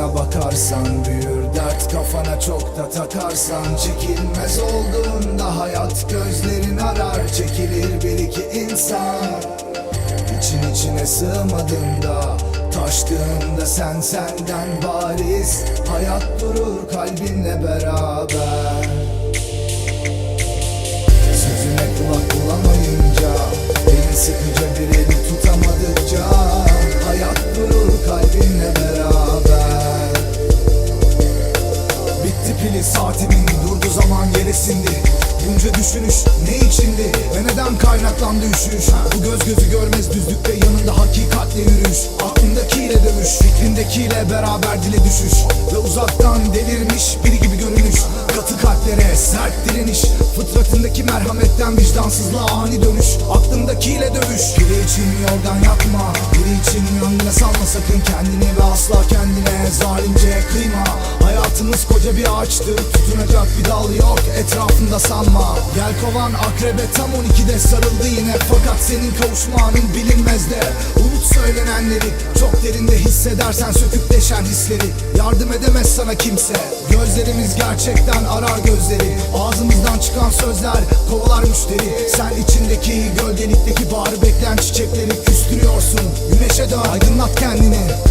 aslına bakarsan büyür Dert kafana çok da takarsan Çekilmez olduğunda hayat gözlerin arar Çekilir bir iki insan. İçin içine sığmadığında Taştığında sen senden bariz Hayat durur kalbinle beraber. Sözüne kulak Pili saatimin durdu zaman yere Bunca düşünüş ne içindi ve neden kaynaklandı üşüyüş? Bu göz gözü görmez düzlükte yanında hakikatle yürüyüş. Aklındakiyle dövüş fikrindekiyle beraber dile düşüş. Ve uzaktan delirmiş biri gibi Katı kalplere sert direniş. Fıtratındaki merhametten vicdansızlığa ani dönüş. Aklındakiyle dövüş. Biri için yordan yakma Biri için yangına salma. Sakın kendini Ve asla kendine zalimce kıyma. Hayatımız koca bir ağaçtır. Tutunacak bir dal yok. Etrafında sanma. Gel kovan akrebe tam 12'de sarıldı yine. Fakat senin kavuşmanın bilinmez de söylenenleri Çok derinde hissedersen söküp deşen hisleri. Yardım edemez sana kimse. Gözlerimiz gerçekten arar gözleri. Ağzımızdan çıkan sözler kovalar müşteri. Sen içindeki gölgelikteki bağrı bekleyen çiçekleri küstürüyorsun. Güneşe dön aydınlat kendini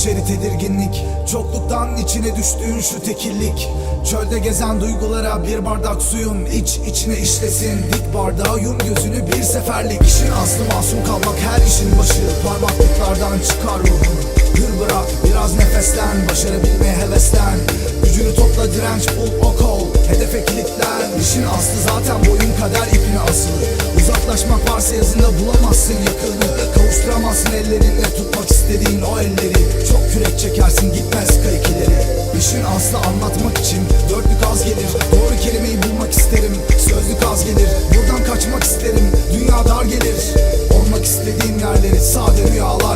içeri tedirginlik Çokluktan içine düştüğün şu tekillik. Çölde gezen duygulara bir bardak suyun iç içine işlesin. Dik bardağı yum gözünü bir seferlik. İşin aslı masum kalmak her işin başı. Parmaklıklardan çıkar ruhunu Hür bırak biraz nefeslen. Başarabilmeye heveslen. Gücünü topla direnç bul ok ol. Hedefe kilitlen. İşin aslı zaten boyun kader ipine asılı Uzaklaşmak varsa yazında bulamazsın yakını. Kavuşturamazsın ellerinle tutmak istediğin o elleri. Çok kürek çekersin gitmez kayık ileri İşin aslı anlatmak için dörtlük az gelir. Doğru kelimeyi bulmak isterim Sözlük az gelir. Buradan kaçmak isterim Dünya dar gelir. Olmak istediğim yerleri sade rüyalar